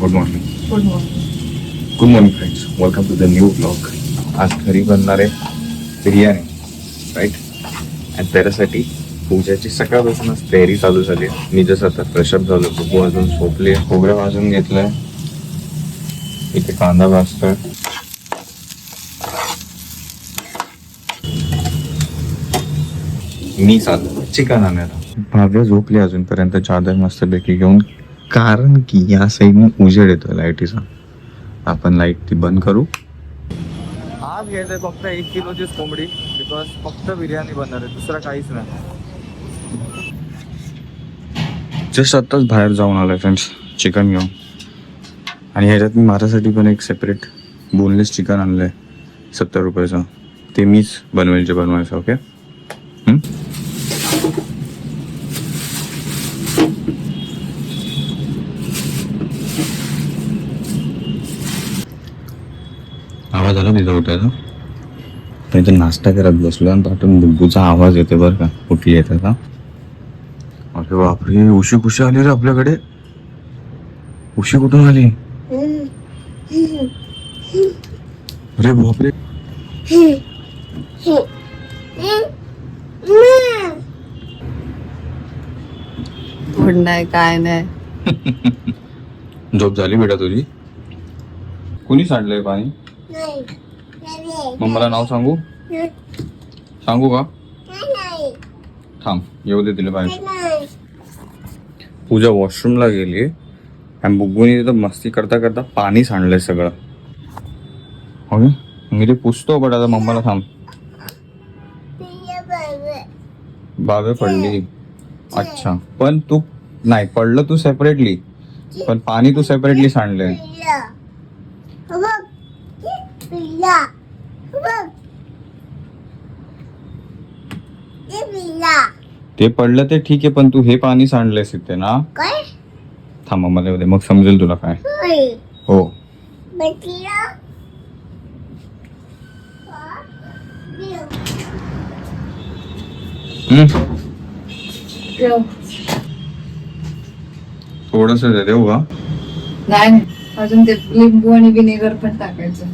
Good morning good morning good morning friends welcome to the new blog आज घरी बनणार आहे बिर्याणी राईट आणि त्याच्यासाठी पूजाची सकाळपासूनच तयारी चालू झाली आहे. मी जसं आता फ्रेशअप झालो बघू अजून झोपले खोबरं भाजून घेतलंय. इथे कांदा भाजतोय. मी चाललो चिकन आणायला भाव्य झोपली अजूनपर्यंत चादर मस्तपैकी घेऊन कारण की या साईडने उजेड येतो लाईटीचा आपण लाइट ती बंद करू. आज घ्यायचंय फक्त एक किलोचीच कोंबडी बिकॉज फक्त बिर्याणी बनणार आहे दुसरं काहीच नाही. जस्ट आत्ताच बाहेर जाऊन आलोय फ्रेंड्स चिकन घेऊन. आणि ह्याच्यात मी माझ्यासाठी पण एक सेपरेट बोनलेस चिकन आणलंय सत्तर रुपयाचं. ते मीच बनवेल जे बनवायचं ओके तिथं उठायचा पण इथं नाश्ता करत बसलो आणि पाठून बुब्बूचा आवाज येते बरं का. कुठली येते का अरे बापरे उशी कुशी आली रे आपल्याकडे? उशी कुठून आली? अरे बापरे. नाही काय नाही. झोप झाली बेटा तुझी? कुणी सांडलंय पाणी? मग मला नाव सांगू? सांगू का? थांब येऊ दे तिला बाहेर. पूजा वॉशरूमला गेली. आणि बुब्बूनी तिथं मस्ती करता करता पाणी सांडलंय सगळं. हो मी ते पुसतो बट आता मम्माला थांब. बावे. पडली. अच्छा. पण तू नाही पडलं तू सेपरेटली पण पाणी तू सेपरेटली सांडलंय ते पडलं ते ठीक आहे पण तू हे पाणी सांडलंयस इथे ना. थांब मला दे मग समजेल तुला काय. हो. थोडस देऊ का? नाही नाही. अजून ते लिंबू आणि विनेगर पण टाकायचं.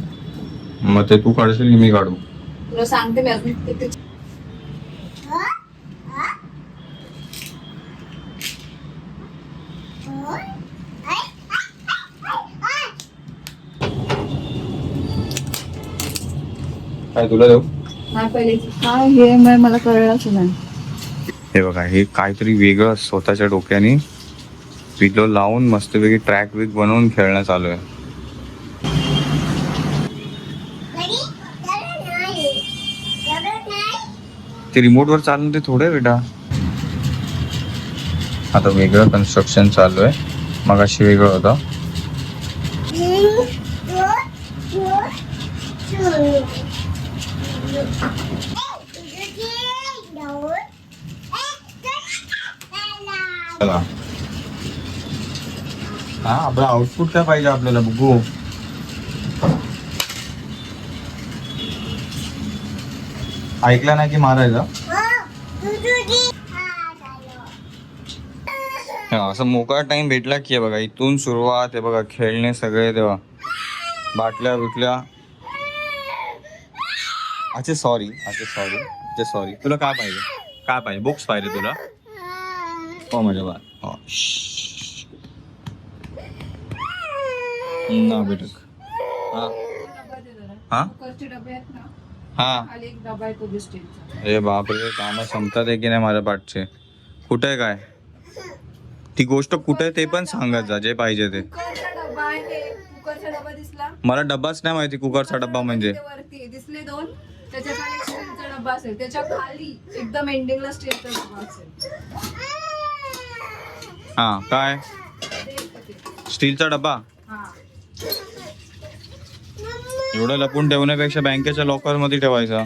मग ते तू काढशील की मी काढू? तुला सांगते मी अजून किती काय तुला देऊ? नाही पहिले काय हे मला कळलंच नाही. हे बघा हे काहीतरी वेगळं स्वतःच्या डोक्याने पिलो लावून मस्तपैकी ट्रॅक विक बनवून खेळणं चालू आहे. ते रिमोट वर चालून ते थोडे बेटा. आता वेगळं कन्स्ट्रक्शन चालू आहे. मग अशी वेगळं होतं. हा आपलं आउटपुट काय पाहिजे आपल्याला बघू. ऐकलं नाही की मारायचं? हा, असं मोकळा टाइम भेटला की बघा इथून सुरुवात आहे बघा खेळणे सगळे तेव्हा. बाटल्या बिटल्या. अच्छा सॉरी अच्छा सॉरी अच्छा सॉरी तुला काय पाहिजे? काय पाहिजे? बुक्स पाहिजे तुला? हो माझ्या बा हो. ना बेटक हा. हा? हा। अरे बापरे काम संपतात आहे की नाही माझ्या पाठचे? कुठे आहे काय? ती गोष्ट कुठे ते पण सांगत जा जे पाहिजे ते. मला डब्बाच नाही माहिती कुकरचा डब्बा म्हणजे. दिसले दोन. त्याच्याखाली स्टीलचा डबा असेल. त्याच्याखाली एकदम एंडिंगला स्टीलचा डबा असेल. हा काय. स्टीलचा डब्बा एवढं लपून ठेवण्यापेक्षा बँकेच्या लॉकरमध्ये ठेवायचा.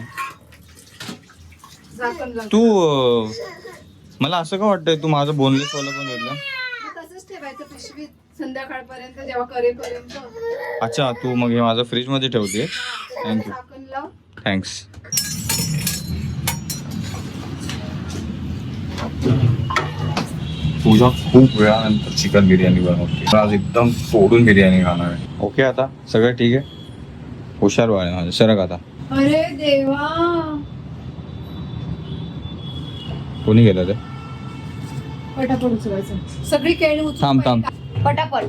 तू मला असं का वाटतंय तू माझं बोनलेस वाला पण घेतलं? मग तसंच ठेवायचं पिशवीत संध्याकाळपर्यंत जेव्हा करेपर्यंत. अच्छा तू मग हे माझं फ्रीजमध्ये ठेवते थँक्यू झाकण लाव. थँक्स पूजा खूप वेळानंतर चिकन बिर्याणी बनवते. आज एकदम तोडून बिर्याणी खाणार आहे. ओके आता सगळं ठीक आहे? हुशार वाळ माझं सरक आता। अरे देवा। कोणी गेलं ते पटापट उचलायचं. सगळी खेळणी उचलून थांब, थांब. पहिली पटापट.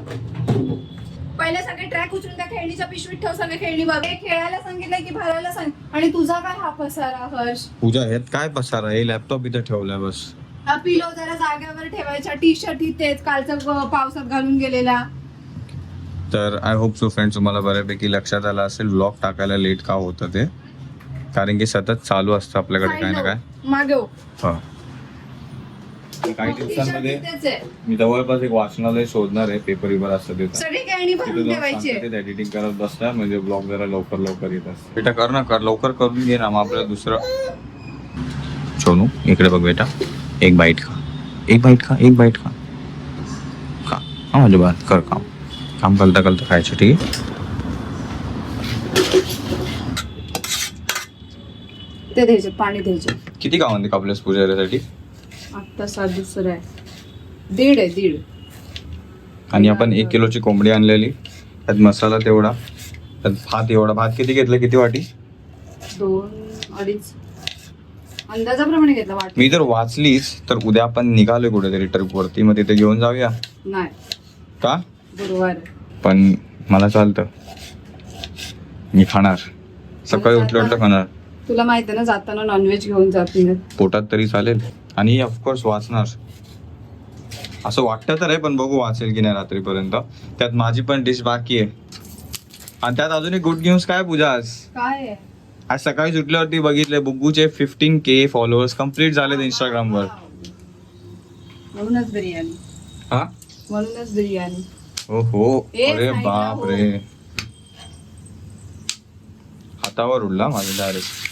पहिले सगळे ट्रॅक उचलून त्या खेळणीच्या पिशवीत ठेव सगळे खेळणी बघ. हे खेळायला सांगितलंय की भरायला सांग आणि तुझा काय हा पसारा हर्ष? पूजा ह्यात काय पसार? आहे लॅपटॉप इथे ठेवलाय बस. हा पिलो जरा जागेवर ठेवायचा. टी शर्ट इथेच कालचा ग- पावसात घालून गेलेला. तर आय होप सो फ्रेंड्स तुम्हाला बऱ्यापैकी लक्षात आलं असेल. ब्लॉग टाकायला लेट का होतं ते. कारण की सतत चालू असतं आपल्याकडे काय ना काय. मागे हो. काही दिवसांमध्ये. मी जवळपास एक वाचनालय शोधणार आहे पेपर विपर असतं तिथं सगळी खेळणी भरून ठेवायची. एडिटिंग करत बसता म्हणजे ब्लॉग जरा लवकर लवकर येत असत बेटा कर ना कर. लवकर करून घे ना मग आपल्याला दुसरं. सोनू इकडे बघ बेटा. एक बाईट खा. एक बाईट खा एक बाईट खा. खा. हा माझ्या बात कर काम. काम करता करता खायचं ठीक ते द्यायचे पाणी द्यायचे. किती कामांनी कापल्यास पूजाऱ्यासाठी? आत्ता सात दुसरं आहे. दीड आहे दीड. आणि आपण एक किलोची कोंबडी आणलेली. त्यात मसाला तेवढा. त्यात भात एवढा. भात किती घेतलं? किती वाटी? दोन अडीच. अंदाजाप्रमाणे घेतला वाट. मी जर वाचलीच तर उद्या आपण निघालोय कुठेतरी ट्रिप वरती मग तिथे घेऊन जाऊया. नाही. का? गुरुवार. पण मला चालतं. मी खाणार. सकाळी उठल्या उठल्या खाणार. तुला माहीत आहे ना जाताना नॉनव्हेज घेऊन जात नाही पोटात तरी चालेल. आणि ऑफकोर्स वाचणार. असं वाटतं तर आहे पण बघू वाचेल की नाही रात्रीपर्यंत. त्यात माझी पण डिश बाकी आहे. आणि त्यात अजून एक गुड न्यूज काय पूजा आज? काय आहे? आज सकाळी सुटल्यावरती बघितले बुग्गूचे फिफ्टीन के फॉलोअर्स कंप्लीट झालेत इंस्टाग्रामवर म्हणूनच बिर्याणी. हा? म्हणूनच बिर्याणी. हो हो ए, अरे खायला बाप हो. रे हातावर उडला माझ्या डायरेक्ट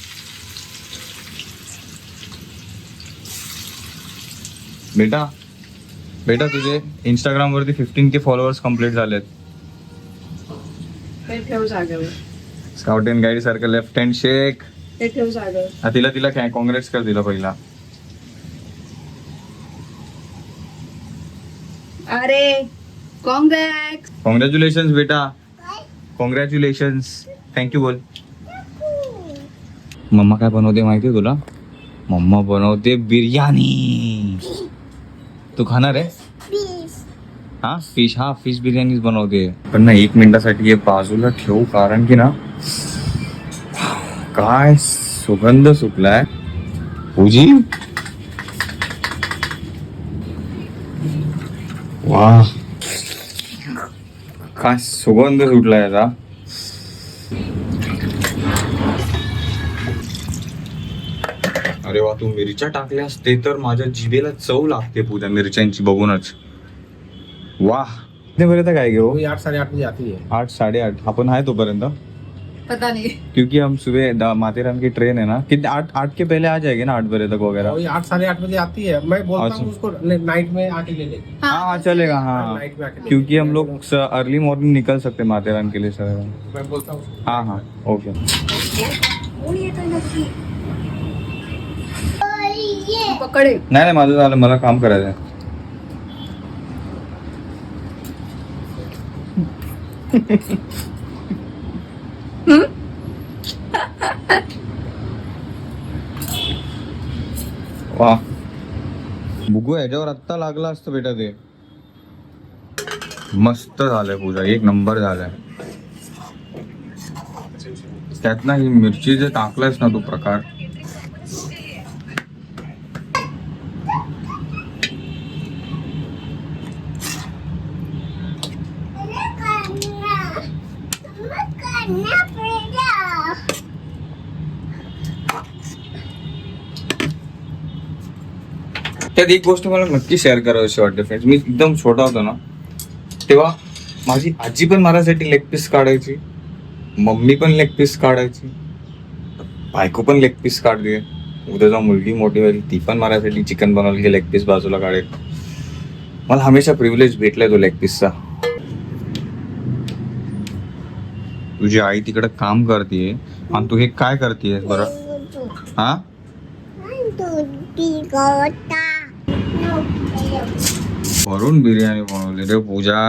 बेटा बेटा तुझे इंस्टाग्राम वरती फिफ्टीन के फॉलोअर्स कंप्लीट झालेत. स्काउट अँड गाईड सारखं लेफ्ट हँड शेक हा, तिला तिला काय काँग्रेस कर दिला पहिला. अरे कॉंग्रॅक्स कॉंग्रॅच्युलेशन बेटा कॉंग्रॅच्युलेशन थँक्यू बोल मम्मा काय बनवते माहितीये तुला? मम्मा बनवते बिर्याणी. तू खाणार आहे? हा? फिश हा फिश बिर्याणीच बनवते. पण ना एक मिनिटासाठी हे बाजूला ठेवू कारण की ना काय सुगंध सुटलाय. पूजी? वा काय सुगंध सुटलाय याचा अरे वा तू मिरच्या टाकल्यास ते तर माझ्या जिभेला चव लागते पूजा. मिरच्यांची बघूनच. वा पर्यंत काय घेऊ? आठ साढ़े आठ बजे आती है आठ साडेआठ. आपण आहे तोपर्यंत. पता नहीं। क्योंकि हम सुबह दा- माथेरान की ट्रेन है ना। कितने आठ आठ के पहले आ जाएगी ना आठ बजे तक वगैरह? आठ साढ़े आठ बजे आती है। मैं बोलता अच्छा। हूँ उसको नाइट में आके ले लेगी। हाँ हाँ चलेगा हाँ नाइट में आके क्योंकि हम लोग अर्ली मॉर्निंग निकल सकते माथेरान के लिए सर मैं बोलता हूँ हाँ हाँ ओके पकडे। नाही नाही माझं झालं मला काम करायचं आहे. वा. बुगू ह्याच्यावर आत्ता लागला असतं बेटा ते. मस्त झालंय पूजा एक नंबर झालाय. त्यात ना ही मिरची जे टाकलंयस ना तो प्रकार त्यात एक गोष्ट मला नक्की शेअर करावीशी वाटते फ्रेंड्स मी एकदम छोटा होतो ना तेव्हा माझी आजी पण माझ्यासाठी लेग पीस काढायची मम्मी पण लेग पीस काढायची बायको पण लेग पीस काढते उद्या जाऊन मुलगी मोठी होईल ती पण माझ्यासाठी चिकन बनवलं की लेग पीस बाजूला काढेल. मला हमेशा प्रिव्हिलेज भेटलाय तो लेग पीसचा तुझी आई तिकडे काम करते आणि तू हे काय करतेय बरं? हा? वरून बिर्याणी बनवली रे Pooja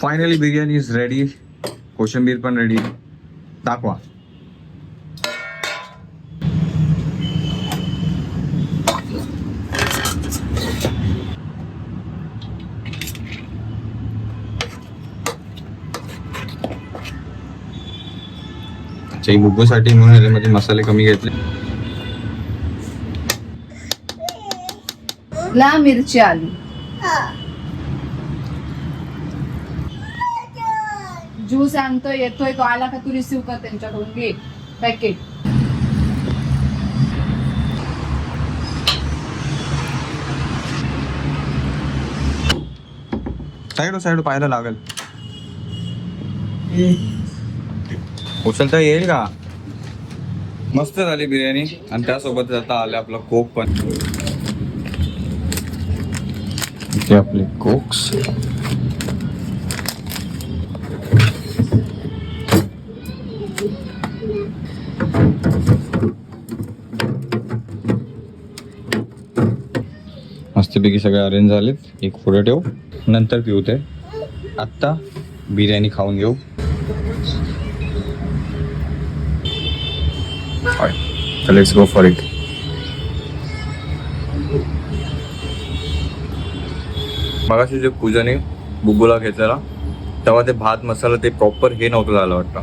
finally biryani is ready कोशिंबीर पण रेडी दाखवा ही बुग्गूसाठी म्हणून याच्यामध्ये मसाले कमी घेतले. ला मिरची आली. ज्यूस आणतोय येतोय तो आला का तू रिसिव्ह कर त्यांच्याकडून घे. पॅकेट साईड साईड पाहायला लागेल. उचलता येईल का? मस्त झाली बिर्याणी. आणि त्यासोबत आता आले आपलं कोक पण. इथे आपले कोक्स. मस्तपैकी सगळे अरेंज झालेत. एक पुढे ठेव. नंतर पिऊ ते आत्ता बिर्याणी खाऊन घेऊ. Let's go फॉर इट मगाशी जे पूजाने बुबुला घेतलेला तेव्हा ते भात मसाला ते प्रॉपर हे नव्हतं झालं वाटतं.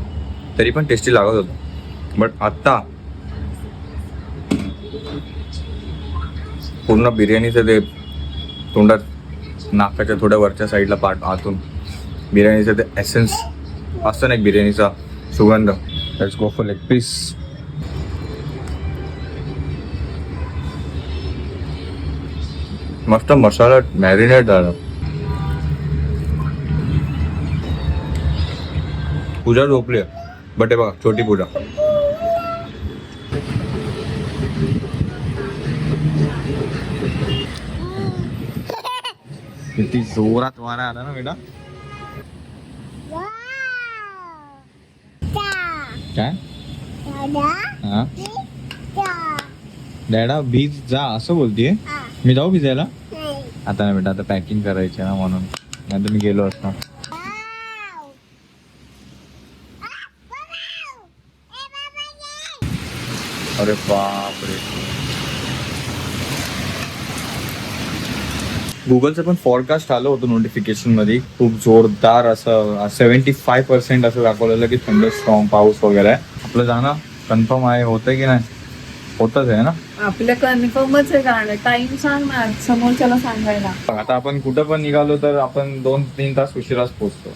तरी पण टेस्टी लागत होतं. बट आत्ता पूर्ण बिर्याणीचं ते तोंडात नाकाच्या थोड्या वरच्या साईडला पाठ आतून बिर्याणीचं ते एसेन्स असतं ना एक बिर्याणीचा सुगंध. Let's go for leg piece मस्त मसाला मॅरिनेट झाला. पूजा झोपली बट हे बघा छोटी पूजा. किती जोरात वारा आला ना बेटा. काय? हा? डॅडा भीज जा असं बोलतीये? मी जाऊ भिजायला आता ना बेटा आता पॅकिंग करायची ना म्हणून. नाही मी गेलो असतो अरे बापरे. गुगलचं पण फॉरकास्ट आलं होतं नोटिफिकेशनमध्ये. खूप जोरदार असं सेव्हन्टी फाय पर्सेंट असं दाखवलेलं की थंड स्ट्रॉंग पाऊस वगैरे आहे. आपलं जाणं कन्फर्म आहे होतंय की नाही? होतच आहे ना? आपलं कन्फर्मच आहे कारण टाइम सांग ना समोरच्याला सांगायला. आता आपण कुठं पण निघालो तर आपण दोन तीन तास उशिराच पोहोचतो.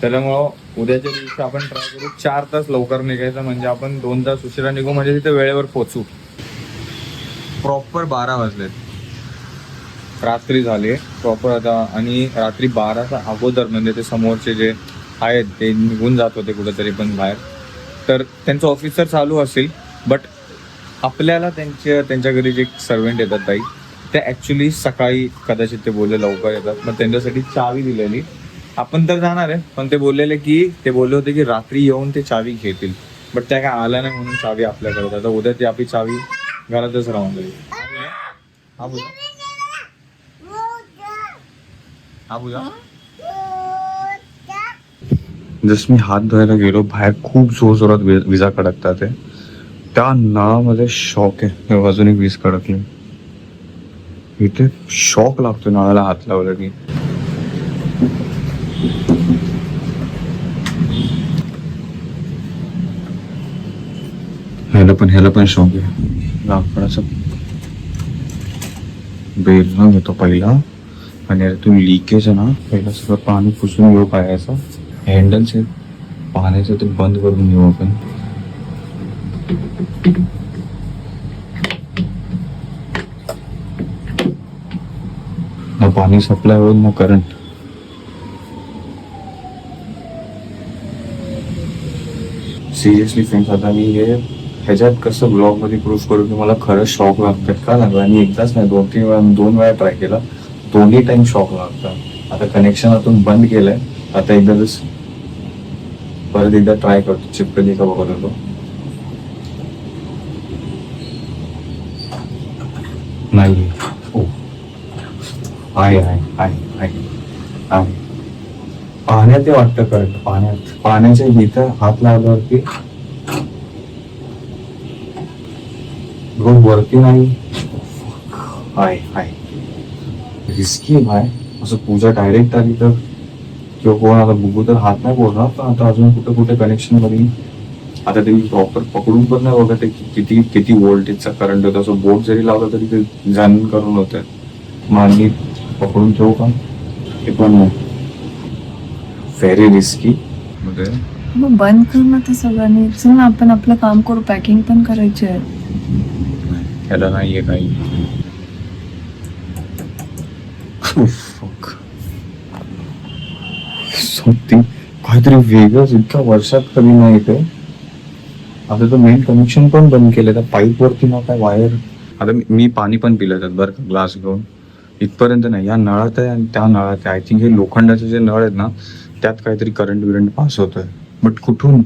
त्याच्यामुळं उद्याच्या दिवशी आपण ट्राय करू चार तास लवकर निघायचं म्हणजे आपण दोन तास उशिरा निघू म्हणजे तिथे वेळेवर पोहोचू. प्रॉपर बारा वाजलेत. रात्री झाले. प्रॉपर आता आणि रात्री बाराच्या अगोदर म्हणजे ते समोरचे जे आहेत ते निघून जात होते कुठेतरी पण बाहेर. तर त्यांचं ऑफिस तर चालू असेल बट आपल्याला त्यांच्या त्यांच्या घरी जे सर्वंट येतात ताई ते ॲक्च्युली सकाळी कदाचित ते बोलले लवकर येतात. मग त्यांच्यासाठी चावी दिलेली. आपण तर जाणार आहे पण ते बोललेले की ते बोलले होते की रात्री येऊन ते चावी घेतील. बट त्या काय आल्या नाही म्हणून चावी आपल्याकडे. आता उद्या ती आपली चावी घरातच राहून जाईल. हा बोला. हा बोला. जस मी हात धुवायला गेलो बाहेर खूप जोर जोरात विजा कडकतात ते त्या नळामध्ये शॉक आहे. अजून एक वीज कडकली इथे शॉक लागतो नळाला हात लावला की. ह्याला पण ह्याला पण शॉक आहे. लाकडाचं बेल ना घेतो पहिला. आणि यातून लिकेज आहे ना पहिला सगळं पाणी पुसून घेऊ पायाचं. हँडल्स आहेत पाण्याचं ते बंद करून घेऊ आपण. ना पाणी सप्लाय होईल ना करंट सिरियसली फ्रेंड्स आता मी हे ह्याच्यात कसं ब्लॉगमध्ये प्रूफ करू की मला खरंच शॉक लागतात का? लागला आणि एकदाच नाही दोन तीन वेळा दोन वेळा ट्राय केला. दोन्ही टाइम शॉक लागतात. आता कनेक्शन आतून बंद केलंय. आता एकदा परत एकदा ट्राय करतो चिपकली का बघत होतो. नाही. ओ. आहे आहे आहे आहे. आहे. पाण्यात ते वाटतं करंट पाण्यात पाण्याच्या इथं हात लावल्यावरती. वरती नाही. आहे आहे. रिस्की आहे असं पूजा डायरेक्ट आली तर. किंवा कोण आता बघू तर हात नाही बोलणार पण आता अजून कुठे कुठे कनेक्शनमध्ये आता ते प्रॉपर पकडून पण नाही बघत आहे की किती किती वोल्टेजचा करंट होता. असं बोट जरी लावला तरी ते जाण करून होत. मग मी पकडून ठेवू का? ते पण नाही व्हेरी रिस्की मग बंद कर ना ते सगळ्यांनी. चल ना आपण आपलं काम करू. पॅकिंग पण करायची आहे. याला नाहीये काही. काहीतरी वेगळंच. इतक्या वर्षात कधी नाही ते. आता तर मेन कनेक्शन पण बंद केलं त्या पाईप वरती ना काय वायर आता मी- मी पाणी पण पिलं त्यात बरं का ग्लास घेऊन. इथपर्यंत नाही या नळात आहे आणि त्या नळात आहे. आय थिंक हे लोखंडाचे जे नळ आहेत ना त्यात काहीतरी करंट बिरंट पास होतोय. बट कुठून?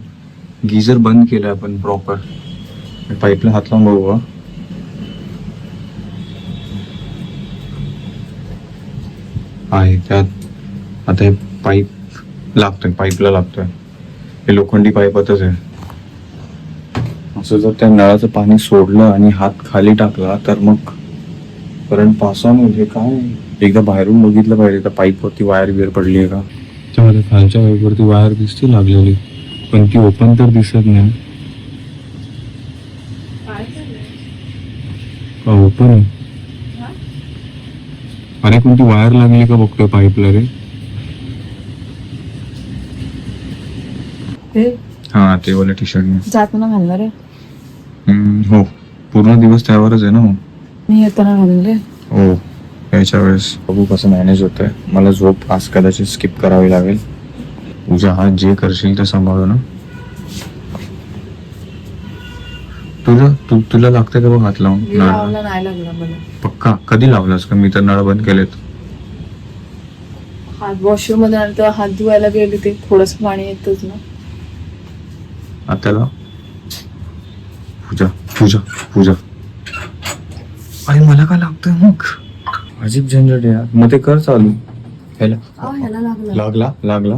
गिझर बंद केलं आपण प्रॉपर पाईपला हात लावून बघू आहे त्यात. आता हे पाईप लागतोय पाईपला लागतोय. हे लोखंडी पाईपातच आहे. असं जर त्या नळाचं पाणी सोडलं आणि हात खाली टाकला तर मग करंट पास ऑन होईल हे काय? एकदा बाहेरून बघितलं पाहिजे त्या पाईपवरती वायर बिअर पडली आहे का? त्यामध्ये खालच्या पाईपवरती वायर दिसते लागलेली पण ती ओपन तर दिसत नाही. का ओपन आहे? अरे कोणती वायर लागली का बघतोय पाईपला रे? ते? हा ते वाले टी शर्ट जाताना घालणार आहे. हो. पूर्ण दिवस त्यावरच आहे ना मग मी येताना घालले हो याच्या वेळेस. बघू कसं मॅनेज होत आहे मला झोप आज कदाचित स्किप करावी लागेल. तुझ्या हात जे करशील ते सांभाळू ना. तुला तू तुला लागतं का बघ हात लावून? नळाला लावला नाही लागला मला. पक्का? कधी लावलास का? मी तर नळ बंद केलेत. हात वॉशरूममध्ये आणि तेव्हा हात धुवायला गेले ते थोडस पाणी येतच ना. आत्याला? पूजा पूजा पूजा. अरे मला काय लागतंय मग अजीब झंझट आहे यार. मग ते कर चालू. ह्याला. ह्याला लागला. लागला लागला.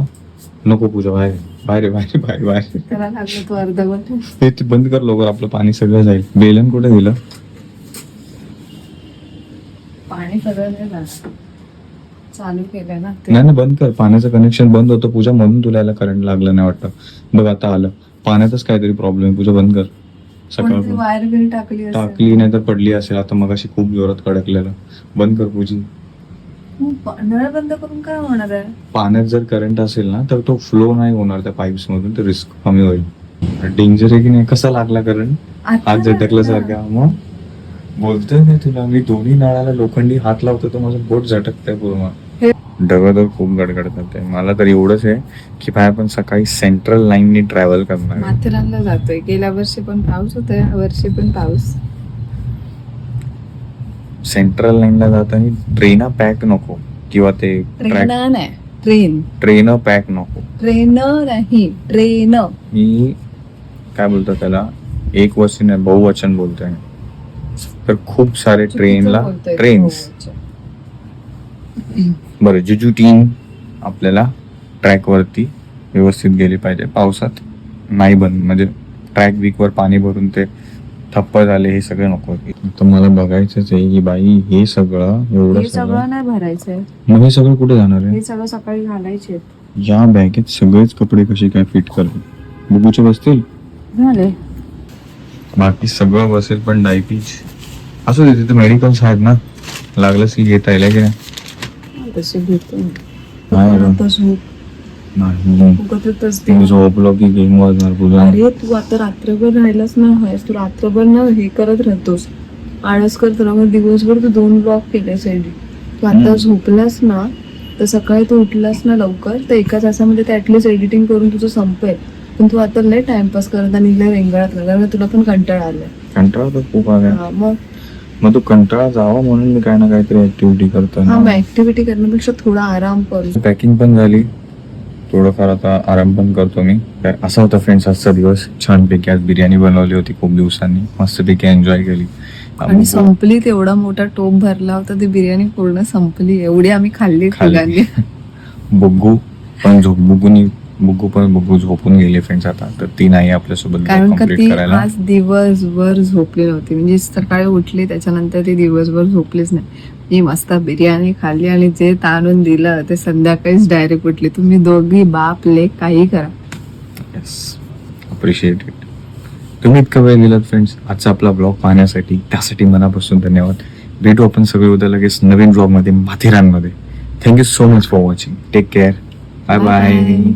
नको पूजा बाहेर बाहेर बाहेर बाहेर बाहेर. त्याला लागला तो अर्धा घंटा. ते बंद कर लवकर आपलं पाणी सगळं जाईल. बेलन कुठे दिलं? पाणी सगळं नाही झालं. चालू केलंय ना ते. नाही ना बंद कर. पाण्याचं कनेक्शन बंद होतं पूजा म्हणून तुला याला करंट लागलं नाही वाटतं. बघ आता आलं. पाण्यातच काहीतरी प्रॉब्लेम आहे. पूजा बंद कर. सकाळ वायर बिल टाकली नाही तर पडली असेल. आता मग अशी खूप जोरात कडकलेलं. बंद कर पूजी. नळ बंद करून काय होणार आहे? पाण्यात जर करंट असेल ना तर तो फ्लो नाही होणार त्या पाईप्स मधून तर रिस्क कमी होईल. डेंजर आहे की नाही? कसा लागला करंट हात झटकला लागला. सारखा. मग? बोलतोय मी तुला. मी दोन्ही नळाला लोखंडी हात लावतो तर माझं बोट झटकतंय पूर्ण. डगं तर खूप गडगड करते मला तर एवढंच आहे की बाय आपण सकाळी सेंट्रल लाईननी ट्रॅव्हल करणार. आहे. माथेरानला जातोय. गेल्या वर्षी पण पाऊस होता या वर्षी पण पाऊस. सेंट्रल लाईनला जाताना ट्रेन पॅक नको किंवा ते ट्रेन नाही ट्रेन ट्रेन पॅक नको. ट्रेन नाही ट्रेन मी काय बोलतो त्याला? एक वचन आहे बहुवचन बोलतोय तर खूप सारे ट्रेनला ट्रेन्स बरं जुजू टीम आपल्याला ट्रॅक वरती व्यवस्थित गेली पाहिजे. पावसात नाही बंद म्हणजे ट्रॅक वीक वर पाणी भरून ते ठप्प झाले हे सगळं नको. तर मला बघायचंच आहे की बाई हे सगळं एवढं हे सगळं नाही भरायचंय. मग हे सगळं कुठे जाणार आहे? हे सगळं सकाळी घालायचे या बॅगेत सगळेच कपडे कसे काय फिट करतील? बुबूचे बसतील? झाले. बाकी सगळं बसेल पण डायपीज असू दे तिथे मेडिकल्स आहेत ना लागलंच की घेता येईल है की नाही? तसे घेतो नाही नाही झोपलो की गेम वाजणार तुझा अरे तू आता रात्रभर राहिलास ना आहेस. तू रात्रभर ना हे करत राहतोस. आळस करतो दिवसभर तू दोन ब्लॉक केलेस एडी तू आता. झोपलास ना तर सकाळी तू उठलास ना लवकर तर एका तासामध्ये ते ऍटलीस्ट एडिटिंग करून तुझं संपेल. पण तू आता लय टाइमपास करत आणि लय रेंगाळत कारण तुला पण कंटाळा आलाय. कंटाळा खूप आला मग मग तू कंटाळा जावा म्हणून मी काय ना काहीतरी ऍक्टिव्हिटी करतो हा मग ऍक्टिव्हिटी करण्यापेक्षा थोडा आराम कर. पॅकिंग पण झाली. थोडंफार आता आराम पण करतो मी. काय असा होता फ्रेंड्स आजचा दिवस छानपैकी. आज बिर्याणी बनवली होती खूप दिवसांनी. मस्तपैकी एन्जॉय केली. आणि संपली तेवढा मोठा टोप भरला होता. ती बिर्याणी पूर्ण संपली. एवढी आम्ही खाल्ली खाल्ली. बुग्गू पण झोप बुग्गूनी बुग्गू पण बुग्गू झोपून गेले फ्रेंड्स आता. तर ती नाही आपल्यासोबत कारण का ती करायला. आज दिवसभर झोपली नव्हती. म्हणजे सकाळी उठली त्याच्यानंतर ती दिवसभर झोपलीच नाही. मी मस्त बिर्याणी खाल्ली आणि जे ताणून दिलं ते संध्याकाळीच डायरेक्ट उठली. तुम्ही दोघी बाप लेख काही करा. येस अप्रिशिएट इट तुम्ही इतका वेळ दिलात फ्रेंड्स आजचा आपला ब्लॉग पाहण्यासाठी. त्यासाठी मनापासून धन्यवाद. भेटू आपण सगळे उद्या लगेच नवीन ब्लॉगमध्ये माथेरानमध्ये. Thank you so much for watching take care bye bye.